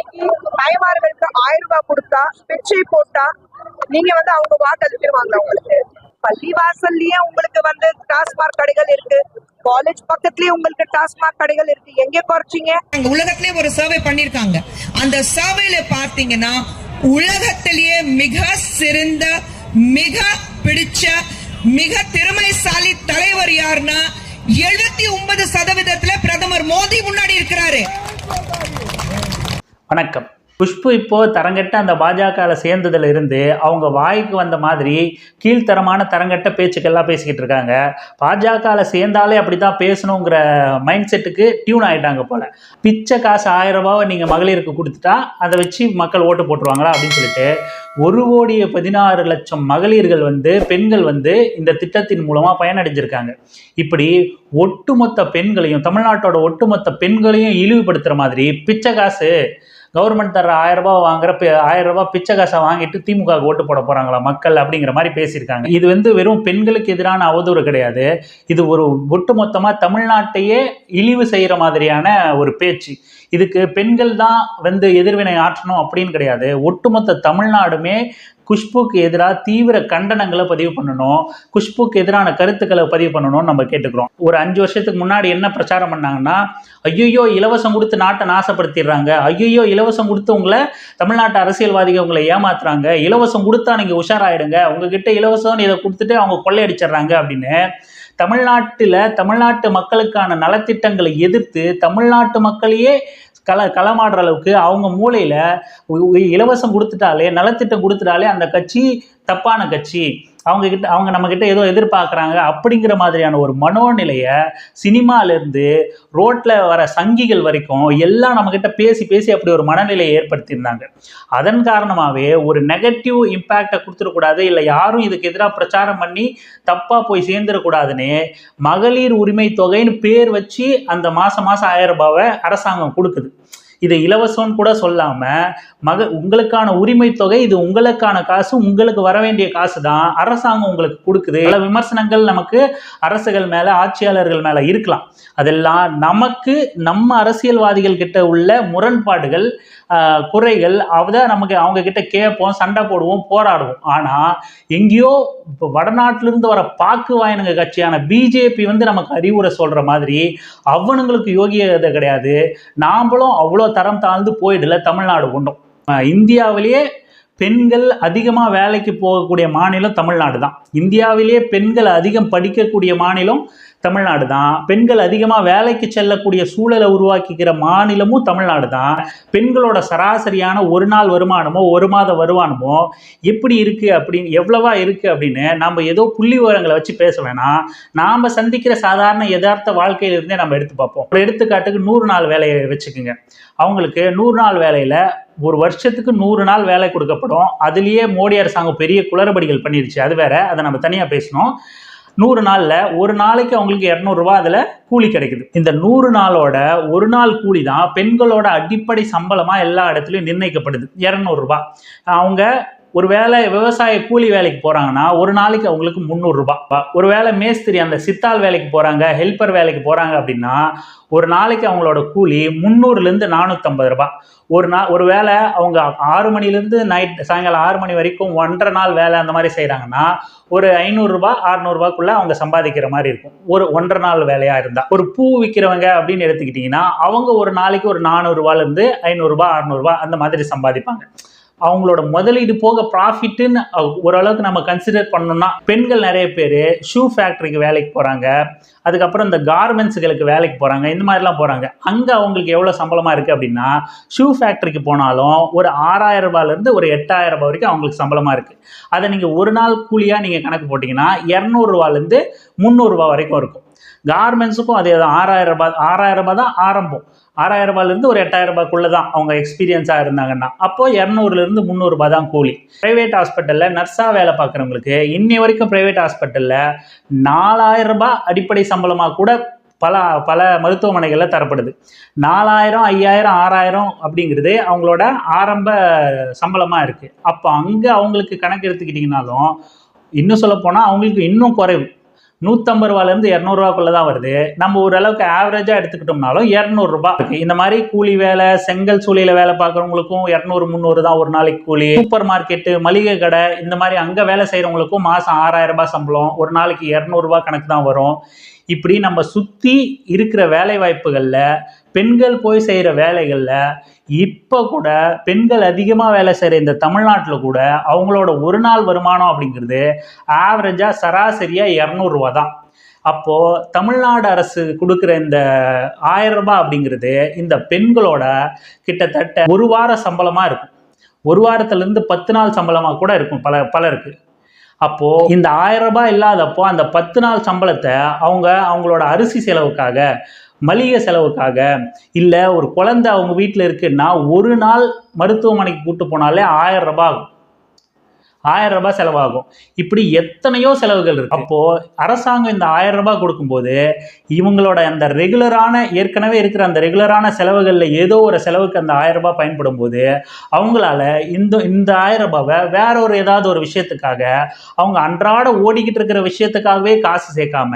இன்னைக்கு தாய்மார்களுக்கு ஆயிரம் ரூபாய் கொடுத்தா பிச்சை போட்டா நீங்க வந்து அவங்க வாக்களிச்சிருவாங்க உங்களுக்கு? பள்ளி வாசல்லயே உங்களுக்கு வந்து டாஸ்மாக் கடைகள் இருக்கு. காலேஜ் பக்கத்துலயே உங்களுக்கு டாஸ்மாக் கடைகள் இருக்கு. எங்க குறைச்சிங்க? அங்க உலகத்திலே ஒரு சர்வே பண்ணிருக்காங்க அந்த சர்வேல பாத்தீங்கன்னா உலகத்திலேயே மிக சிறந்த மிக பிடிச்ச மிக திறமைசாலி தலைவர் யாருன்னா எழுபத்தி ஒன்பது சதவீதத்துல பிரதமர் மோடி முன்னாடி இருக்கிறாரு. வணக்கம். குஷ்பு இப்போது தரங்கட்ட அந்த பாஜகவில் சேர்ந்ததுல இருந்து அவங்க வாய்க்கு வந்த மாதிரி கீழ்த்தரமான தரங்கட்ட பேச்சுக்கெல்லாம் பேசிக்கிட்டு இருக்காங்க. பாஜகவில் சேர்ந்தாலே அப்படி தான் பேசணுங்கிற மைண்ட் செட்டுக்கு டியூன் ஆகிட்டாங்க போல். பிச்சை காசு ஆயிரம் ரூபாவை நீங்கள் மகளிருக்கு கொடுத்துட்டா அதை வச்சு மக்கள் ஓட்டு போட்டுருவாங்களா அப்படின்னு சொல்லிட்டு ஒரு கோடியே பதினாறு லட்சம் மகளிர்கள் வந்து பெண்கள் வந்து இந்த திட்டத்தின் மூலமாக பயனடைஞ்சிருக்காங்க. இப்படி ஒட்டுமொத்த பெண்களையும் தமிழ்நாட்டோட ஒட்டுமொத்த பெண்களையும் இழிவுபடுத்துகிற மாதிரி பிச்சை காசு கவர்மெண்ட் தர ஆயிரரூபா வாங்குற ஆயிரரூபா ஆயிரம் பிச்சை காசை வாங்கிட்டு திமுக ஓட்டு போட போகிறாங்களா மக்கள் அப்படிங்கிற மாதிரி பேசியிருக்காங்க. இது வந்து வெறும் பெண்களுக்கு எதிரான அவதூறு கிடையாது. இது ஒரு ஒட்டுமொத்தமாக தமிழ்நாட்டையே இழிவு செய்கிற மாதிரியான ஒரு பேச்சு. இதுக்கு பெண்கள் தான் வந்து எதிர்வினை ஆற்றணும் அப்படின்னு கிடையாது. ஒட்டுமொத்த தமிழ்நாடுமே குஷ்புக்கு எதிராக தீவிர கண்டனங்களை பதிவு பண்ணணும். குஷ்புக்கு எதிரான கருத்துக்களை பதிவு பண்ணணும்னு நம்ம கேட்டுக்கிறோம். ஒரு அஞ்சு வருஷத்துக்கு முன்னாடி என்ன பிரச்சாரம் பண்ணாங்கன்னா ஐயோ இலவசம் கொடுத்து நாட்டை நாசப்படுத்திடுறாங்க. ஐயோ இலவசம் கொடுத்து உங்களை தமிழ்நாட்டு அரசியல்வாதிகள் உங்களை ஏமாத்துறாங்க. இலவசம் கொடுத்தா நீங்கள் உஷாராயிடுங்க. உங்ககிட்ட இலவசம்னு இதை கொடுத்துட்டு அவங்க கொள்ளையடிச்சிடுறாங்க அப்படின்னு தமிழ்நாட்டில் தமிழ்நாட்டு மக்களுக்கான நலத்திட்டங்களை எதிர்த்து தமிழ்நாட்டு மக்களையே கள களமாடுற அளவுக்கு அவங்க மூளையில் இலவசம் கொடுத்துட்டாலே நலத்திட்டம் கொடுத்துட்டாலே அந்த கட்சி தப்பான கட்சி. அவங்க கிட்ட அவங்க நம்ம கிட்ட ஏதோ எதிர்பார்க்குறாங்க. அப்படிங்கிற மாதிரியான ஒரு மனோநிலையை சினிமாலேருந்து ரோட்டில் வர சங்கிகள் வரைக்கும் எல்லாம் நம்ம கிட்ட பேசி பேசி அப்படி ஒரு மனநிலையை ஏற்படுத்தியிருந்தாங்க. அதன் காரணமாகவே ஒரு நெகட்டிவ் இம்பேக்டை கொடுத்துடக்கூடாது இல்லை யாரும் இதுக்கு எதிராக பிரச்சாரம் பண்ணி தப்பாக போய் சேர்ந்துடக்கூடாதுன்னு மகளிர் உரிமை தொகைன்னு பேர் வச்சு அந்த மாதம் மாதம் ஆயிரம் ரூபாவை அரசாங்கம் கொடுக்குது. இது இலவசம்னு கூட சொல்லாமல் மக உங்களுக்கான உரிமை தொகை இது உங்களுக்கான காசு உங்களுக்கு வர வேண்டிய காசு தான் அரசாங்கம் உங்களுக்கு கொடுக்குது. பல விமர்சனங்கள் நமக்கு அரசுகள் மேலே ஆட்சியாளர்கள் மேலே இருக்கலாம். அதெல்லாம் நமக்கு நம்ம அரசியல்வாதிகள் கிட்ட உள்ள முரண்பாடுகள் குறைகள் அதான் நமக்கு அவங்க கிட்ட கேட்போம் சண்டை போடுவோம் போராடுவோம். ஆனால் எங்கேயோ இப்போ வடநாட்டிலிருந்து வர பாக்கு வாயனுங்க கட்சியான பிஜேபி வந்து நமக்கு அறிவுரை சொல்கிற மாதிரி அவனுங்களுக்கு யோகியதை கிடையாது. நாமளும் அவ்வளோ தரம் தாழ்ந்து போயிடல தமிழ்நாடு கொண்டோம். இந்தியாவிலேயே பெண்கள் அதிகமாக வேலைக்கு போகக்கூடிய மாநிலம் தமிழ்நாடு தான். இந்தியாவிலேயே பெண்கள் அதிகம் படிக்கக்கூடிய மாநிலம் தமிழ்நாடு தான் பெண்கள் அதிகமாக வேலைக்கு செல்லக்கூடிய சூழலை உருவாக்கிக்கிற மாநிலமும் தமிழ்நாடு தான் பெண்களோட சராசரியான ஒரு நாள் வருமானமோ ஒரு மாத வருமானமோ எப்படி இருக்குது அப்படின்னு எவ்வளவா இருக்குது அப்படின்னு நம்ம ஏதோ புள்ளி விவரங்களை வச்சு பேச வேணாம் நாம் சந்திக்கிற சாதாரண யதார்த்த வாழ்க்கையிலிருந்தே நம்ம எடுத்து பார்ப்போம். ஒரு எடுத்துக்காட்டுக்கு நூறு நாள் வேலையை வச்சுக்கோங்க. அவங்களுக்கு நூறு நாள் வேலையில் ஒரு வருஷத்துக்கு நூறு நாள் வேலை கொடுக்கப்படும். அதுலேயே மோடி அரசாங்கம் பெரிய குளறுபடிகள் பண்ணிருச்சு. அது வேற அதை நம்ம தனியாக பேசணும். நூறு நாளில் ஒரு நாளைக்கு அவங்களுக்கு இரநூறுவா அதில் கூலி கிடைக்குது. இந்த நூறு நாளோட ஒரு நாள் கூலி தான் பெண்களோட அடிப்படை சம்பளமாக எல்லா இடத்துலையும் நிர்ணயிக்கப்படுது. இரநூறுபா அவங்க ஒரு வேலை விவசாய கூலி வேலைக்கு போகிறாங்கன்னா ஒரு நாளைக்கு அவங்களுக்கு முந்நூறுரூபா ஒரு வேலை மேஸ்திரி அந்த சித்தாள் வேலைக்கு போகிறாங்க ஹெல்ப்பர் வேலைக்கு போகிறாங்க அப்படின்னா ஒரு நாளைக்கு அவங்களோட கூலி முந்நூறுலேருந்து நானூற்றம்பது ரூபாய். ஒரு நாள் ஒரு வேலை அவங்க ஆறு மணிலேருந்து நைட் சாயங்காலம் ஆறு மணி வரைக்கும் ஒன்றரை நாள் வேலை அந்த மாதிரி செய்கிறாங்கன்னா ஒரு ஐநூறுரூபா அறநூறுபாக்குள்ளே அவங்க சம்பாதிக்கிற மாதிரி இருக்கும். ஒரு ஒன்றரை நாள் வேலையாக இருந்தால் ஒரு பூ விற்கிறவங்க அப்படின்னு எடுத்துக்கிட்டிங்கன்னா அவங்க ஒரு நாளைக்கு ஒரு நானூறுரூவாலேருந்து ஐநூறுரூபா அறநூறுபா அந்த மாதிரி சம்பாதிப்பாங்க. அவங்களோட முதலீடு போக ப்ராஃபிட்டுன்னு ஓரளவுக்கு நம்ம கன்சிடர் பண்ணோம்னா பெண்கள் நிறைய பேர் ஷூ ஃபேக்ட்ரிக்கு வேலைக்கு போகிறாங்க அதுக்கப்புறம் இந்த கார்மெண்ட்ஸுகளுக்கு வேலைக்கு போகிறாங்க இந்த மாதிரிலாம் போகிறாங்க அங்கே அவங்களுக்கு எவ்வளோ சம்பளமாக இருக்குது அப்படின்னா ஷூ ஃபேக்ட்ரிக்கு போனாலும் ஒரு ஆறாயிரம் ரூபாயிலேருந்து ஒரு எட்டாயிரம் ரூபாய் வரைக்கும் அவங்களுக்கு சம்பளமாக இருக்குது அதை நீங்கள் ஒரு நாள் கூலியாக நீங்கள் கணக்கு போட்டிங்கன்னா இரநூறுவாலேருந்து முந்நூறுரூவா வரைக்கும் இருக்கும். கார்மெண்ட்ஸுக்கும் அதே தான் ஆறாயிரம் ரூபாய் ஆறாயிரம் ரூபாய் தான் ஆரம்பம். ஆறாயிரம் ரூபாயிலேருந்து ஒரு எட்டாயிரம் ரூபாய்க்குள்ள தான் அவங்க எக்ஸ்பீரியன்ஸாக இருந்தாங்கன்னா. அப்போ இரநூறுலேருந்து முந்நூறுரூபா தான் கூலி. ப்ரைவேட் ஹாஸ்பிட்டலில் நர்ஸாக வேலை பார்க்குறவங்களுக்கு இன்னி வரைக்கும் ப்ரைவேட் ஹாஸ்பிட்டலில் நாலாயிரம் ரூபாய் அடிப்படை சம்பளமாக கூட பல பல மருத்துவமனைகளில் தரப்படுது. நாலாயிரம் ஐயாயிரம் ஆறாயிரம் அப்படிங்கிறது அவங்களோட ஆரம்ப சம்பளமாக இருக்குது அப்போ அங்கே அவங்களுக்கு கணக்கு எடுத்துக்கிட்டிங்கனாலும் இன்னும் சொல்லப்போனால் அவங்களுக்கு இன்னும் குறைவு. நூற்றம்பது ரூபாலேருந்து இரநூறுவாக்குள்ளே தான் வருது. நம்ம ஓரளவுக்கு ஆவரேஜாக எடுத்துக்கிட்டோம்னாலும் இரநூறுபா இருக்குது இந்த மாதிரி கூலி வேலை செங்கல் சூளையில் வேலை பார்க்குறவங்களுக்கும் இரநூறு முந்நூறு தான் ஒரு நாளைக்கு கூலி. சூப்பர் மார்க்கெட்டு மளிகை கடை இந்த மாதிரி அங்கே வேலை செய்கிறவங்களுக்கும் மாதம் ஆறாயிரம் ரூபாய் சம்பளம். ஒரு நாளைக்கு இரநூறுபா கணக்கு தான் வரும். இப்படி நம்ம சுற்றி இருக்கிற வேலை வாய்ப்புகளில் பெண்கள் போய் செய்கிற வேலைகளில் இப்போ கூட பெண்கள் அதிகமாக வேலை செய்கிற இந்த தமிழ்நாட்டில் கூட அவங்களோட ஒரு நாள் வருமானம் அப்படிங்கிறது ஆவரேஜாக சராசரியாக இரநூறுவா தான். அப்போது தமிழ்நாடு அரசு கொடுக்குற இந்த ஆயிரம் ரூபாய் அப்படிங்கிறது இந்த பெண்களோட கிட்டத்தட்ட ஒரு வார சம்பளமாக இருக்கும். ஒரு வாரத்துலேருந்து பத்து நாள் சம்பளமாக கூட இருக்கும் பல பலருக்கு. அப்போது இந்த ஆயிரம் ரூபாய் இல்லாதப்போ அந்த பத்து நாள் சம்பளத்தை அவங்க அவங்களோட அரிசி செலவுக்காக மளிகை செலவுக்காக இல்லை ஒரு குழந்தை அவங்க வீட்டில் இருக்குன்னா ஒரு நாள் மருத்துவமனைக்கு கூட்டு போனாலே ஆயிரம் ரூபாய் ஆகும். ஆயிரம் ரூபாய் செலவாகும். இப்படி எத்தனையோ செலவுகள் இருக்கு. அப்போ அரசாங்கம் இந்த ஆயிரம் ரூபாய் கொடுக்கும்போது இவங்களோட அந்த ரெகுலரான ஏற்கனவே இருக்கிற அந்த ரெகுலரான செலவுகளில் ஏதோ ஒரு செலவுக்கு அந்த ஆயிரம் ரூபாய் பயன்படும் போது அவங்களால இந்த இந்த ஆயிரம் ரூபாவை வேற ஒரு ஏதாவது ஒரு விஷயத்துக்காக அவங்க அன்றாட ஓடிக்கிட்டு இருக்கிற விஷயத்துக்காகவே காசு சேர்க்காம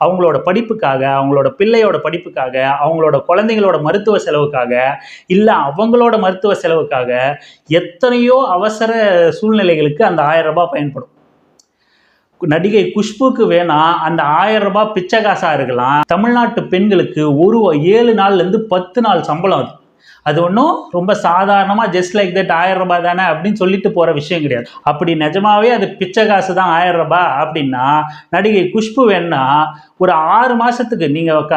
அவங்களோட படிப்புக்காக அவங்களோட பிள்ளையோட படிப்புக்காக அவங்களோட குழந்தைங்களோட மருத்துவ செலவுக்காக இல்லை அவங்களோட மருத்துவ செலவுக்காக எத்தனையோ அவசர சூழ்நிலைகளுக்கு அந்த ஆயிரம் ரூபாய் பயன்படும். நடிகை குஷ்புக்கு வேணா அந்த ஆயிரம் ரூபாய் பிச்சை காசா இருக்கலாம். தமிழ்நாட்டு பெண்களுக்கு ஒரு ஏழு நாள்ல இருந்து பத்து நாள் சம்பளம் அது. அது ஒன்றும் ரொம்ப சாதாரணமாக ஜஸ்ட் லைக் தட் ஆயிரம் ரூபாய் தானே அப்படின்னு சொல்லிட்டு போகிற விஷயம் கிடையாது. அப்படி நிஜமாவே அது பிச்சை காசு தான் ஆயிரம் ரூபாய் அப்படின்னா நடிகை குஷ்பு வேணா ஒரு ஆறு மாதத்துக்கு நீங்கள் க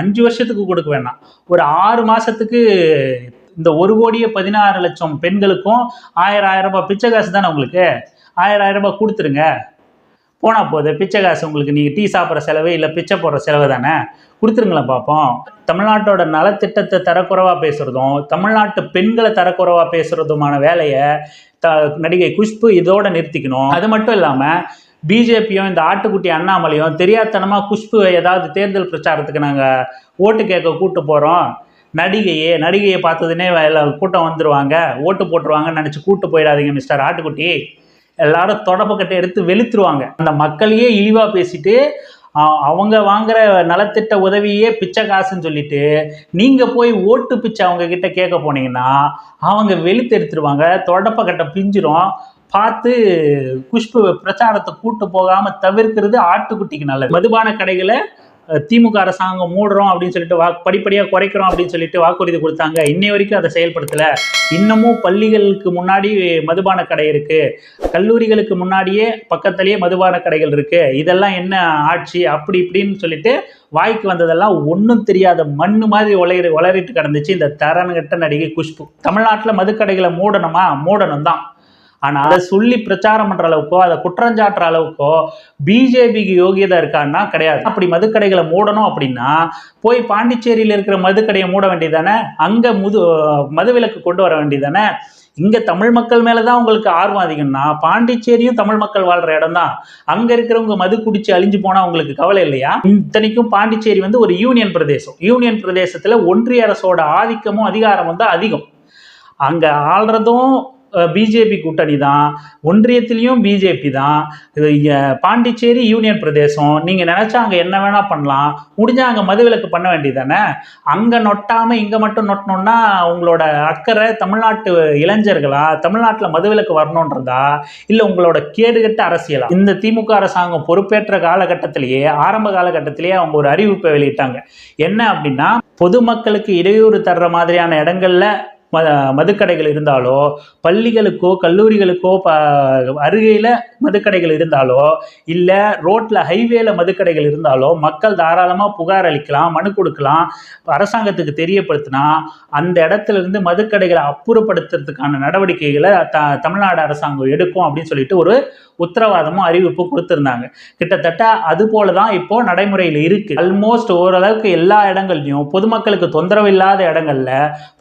அஞ்சு வருஷத்துக்கு கொடுக்க வேணாம். ஒரு ஆறு மாதத்துக்கு இந்த ஒரு கோடியே பதினாறு லட்சம் பெண்களுக்கும் ஆயிரம் ஆயிரம் ரூபாய் பிச்சை காசு தானே உங்களுக்கு? ஆயிரம் ஆயிரம் ரூபாய் கொடுத்துருங்க. போனால் போகுது பிச்சை காசு உங்களுக்கு நீங்கள் டீ சாப்பிட்ற செலவு இல்லை பிச்சை போடுற செலவு தானே? கொடுத்துருங்களேன் பார்ப்போம் தமிழ்நாட்டோட நலத்திட்டத்தை தரக்குறைவாக பேசுகிறதும் தமிழ்நாட்டு பெண்களை தரக்குறைவாக பேசுகிறதுமான வேலையை த நடிகை குஷ்பு இதோட நிறுத்திக்கணும். அது மட்டும் இல்லாமல் பிஜேபியும் இந்த ஆட்டுக்குட்டி அண்ணாமலையும் தெரியாதனமாக குஷ்பு ஏதாவது தேர்தல் பிரச்சாரத்துக்கு நாங்கள் ஓட்டு கேட்க கூப்பிட்டு போகிறோம் நடிகையே நடிகையை பார்த்ததுனே எல்லாம் கூட்டம் வந்துடுவாங்க ஓட்டு போட்டுருவாங்கன்னு நினச்சி கூட்டு போயிடாதீங்க மிஸ்டர் ஆட்டுக்குட்டி. எல்லாரும் தொடப்பக்கட்டை எடுத்து வெளுத்துருவாங்க. அந்த மக்களையே இழிவாக பேசிட்டு அவங்க வாங்குற நலத்திட்ட உதவியே பிச்சை காசுன்னு சொல்லிட்டு நீங்கள் போய் ஓட்டு பிச்சை அவங்க கிட்ட கேட்க போனீங்கன்னா அவங்க வெளுத்து எடுத்துருவாங்க. தொடப்பக்கட்டை பிஞ்சிரும். பார்த்து குஷ்பு பிரச்சாரத்தை கூட்டு போகாமல் தவிர்க்கிறது ஆட்டுக்குட்டிக்கு நல்லது. மதுபான கடைகளை திமுக அரசாங்கம் மூடுறோம் அப்படின்னு சொல்லிட்டு வா படிப்படியாக குறைக்கிறோம் அப்படின்னு சொல்லிட்டு வாக்குறுதி கொடுத்தாங்க. இன்னை வரைக்கும் அதை செயல்படுத்தலை. இன்னமும் பள்ளிகளுக்கு முன்னாடி மதுபான கடை இருக்குது கல்லூரிகளுக்கு முன்னாடியே பக்கத்துலேயே மதுபான கடைகள் இருக்குது இதெல்லாம் என்ன ஆட்சி? அப்படி இப்படின்னு சொல்லிட்டு வாய்க்கு வந்ததெல்லாம் ஒன்றும் தெரியாத மண்ணு மாதிரி உலரி வளரிட்டு கிடந்துச்சு. இந்த தரன்கட்ட நடிகை குஷ்பு. தமிழ்நாட்டில் மதுக்கடைகளை மூடணுமா? மூடணும் தான் ஆனால் அதை சொல்லி பிரச்சாரம் பண்ணுற அளவுக்கோ அதை குற்றஞ்சாட்டுற அளவுக்கோ பிஜேபிக்கு யோகியதை இருக்கான்னா கிடையாது. அப்படி மதுக்கடைகளை மூடணும் அப்படின்னா போய் பாண்டிச்சேரியில் இருக்கிற மதுக்கடையை மூட வேண்டியதானே அங்கே முது மதுவிலக்கு கொண்டு வர வேண்டியதானே இங்கே தமிழ் மக்கள் மேலே தான் உங்களுக்கு ஆர்வம் அதிகம்னா பாண்டிச்சேரியும் தமிழ் மக்கள் வாழ்கிற இடம் தான் அங்கே இருக்கிறவங்க மது குடிச்சு அழிஞ்சு போனால் உங்களுக்கு கவலை இல்லையா? இத்தனைக்கும் பாண்டிச்சேரி வந்து ஒரு யூனியன் பிரதேசம். யூனியன் பிரதேசத்தில் ஒன்றிய அரசோட ஆதிக்கமும் அதிகாரமும் தான் அதிகம். அங்கே ஆள்றதும் பிஜேபி கூட்டணி தான் ஒன்றியத்திலையும் பிஜேபி தான். பாண்டிச்சேரி யூனியன் பிரதேசம் நீங்கள் நினச்சா அங்கே என்ன வேணால் பண்ணலாம். முடிஞ்சா அங்கே மதுவிலக்கு பண்ண வேண்டியதானே அங்கே நொட்டாமல் இங்கே மட்டும் நொட்டணும்னா உங்களோட அக்கறை தமிழ்நாட்டு இளைஞர்களா? தமிழ்நாட்டில் மதுவிலக்கு வரணுன்றதா? இல்லை உங்களோட கேடுகட்ட அரசியலா? இந்த திமுக அரசாங்கம் பொறுப்பேற்ற காலகட்டத்திலேயே ஆரம்ப காலகட்டத்திலேயே அவங்க ஒரு அறிவிப்பை வெளியிட்டாங்க. என்ன அப்படின்னா பொதுமக்களுக்கு இடையூறு தர்ற மாதிரியான இடங்கள்ல ம மதுக்கடைகள் இருந்தாலோ பள்ளிகளுக்கோ கல்லூரிகளுக்கோ ப அருகையில் மதுக்கடைகள் இருந்தாலோ இல்லை ரோட்டில் ஹைவேல மதுக்கடைகள் இருந்தாலோ மக்கள் தாராளமாக புகார் அளிக்கலாம் மனு கொடுக்கலாம் அரசாங்கத்துக்கு தெரியப்படுத்தினா அந்த இடத்துல இருந்து மதுக்கடைகளை அப்புறப்படுத்துறதுக்கான நடவடிக்கைகளை த தமிழ்நாடு அரசாங்கம் எடுக்கும் அப்படின்னு சொல்லிட்டு ஒரு உத்தரவாதமும் அறிவிப்பும் கொடுத்துருந்தாங்க. கிட்டத்தட்ட அது போல தான் இப்போ நடைமுறையில் இருக்கு. ஆல்மோஸ்ட் ஓரளவுக்கு எல்லா இடங்கள்லையும் பொதுமக்களுக்கு தொந்தரவு இல்லாத இடங்கள்ல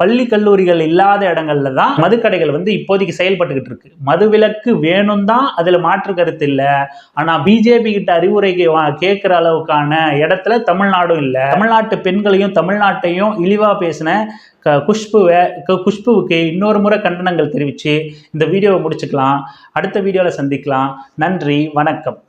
பள்ளி கல்லூரிகள் இல்லாத இடங்கள்ல தான் மதுக்கடைகள் வந்து இப்போதைக்கு செயல்பட்டுக்கிட்டு இருக்கு. மதுவிலக்கு வேணும் தான் அதுல மாற்று கருத்து இல்லை. ஆனா பிஜேபி கிட்ட அறிவுரை கேட்குற கேட்கிற அளவுக்கான இடத்துல தமிழ்நாடும் இல்லை. தமிழ்நாட்டு பெண்களையும் தமிழ்நாட்டையும் இழிவா பேசின க குஷ்புவை குஷ்புவுக்கு இன்னொரு முறை கண்டனங்கள் தெரிவித்து இந்த வீடியோவை முடிச்சுக்கலாம். அடுத்த வீடியோவில் சந்திக்கலாம். நன்றி வணக்கம்.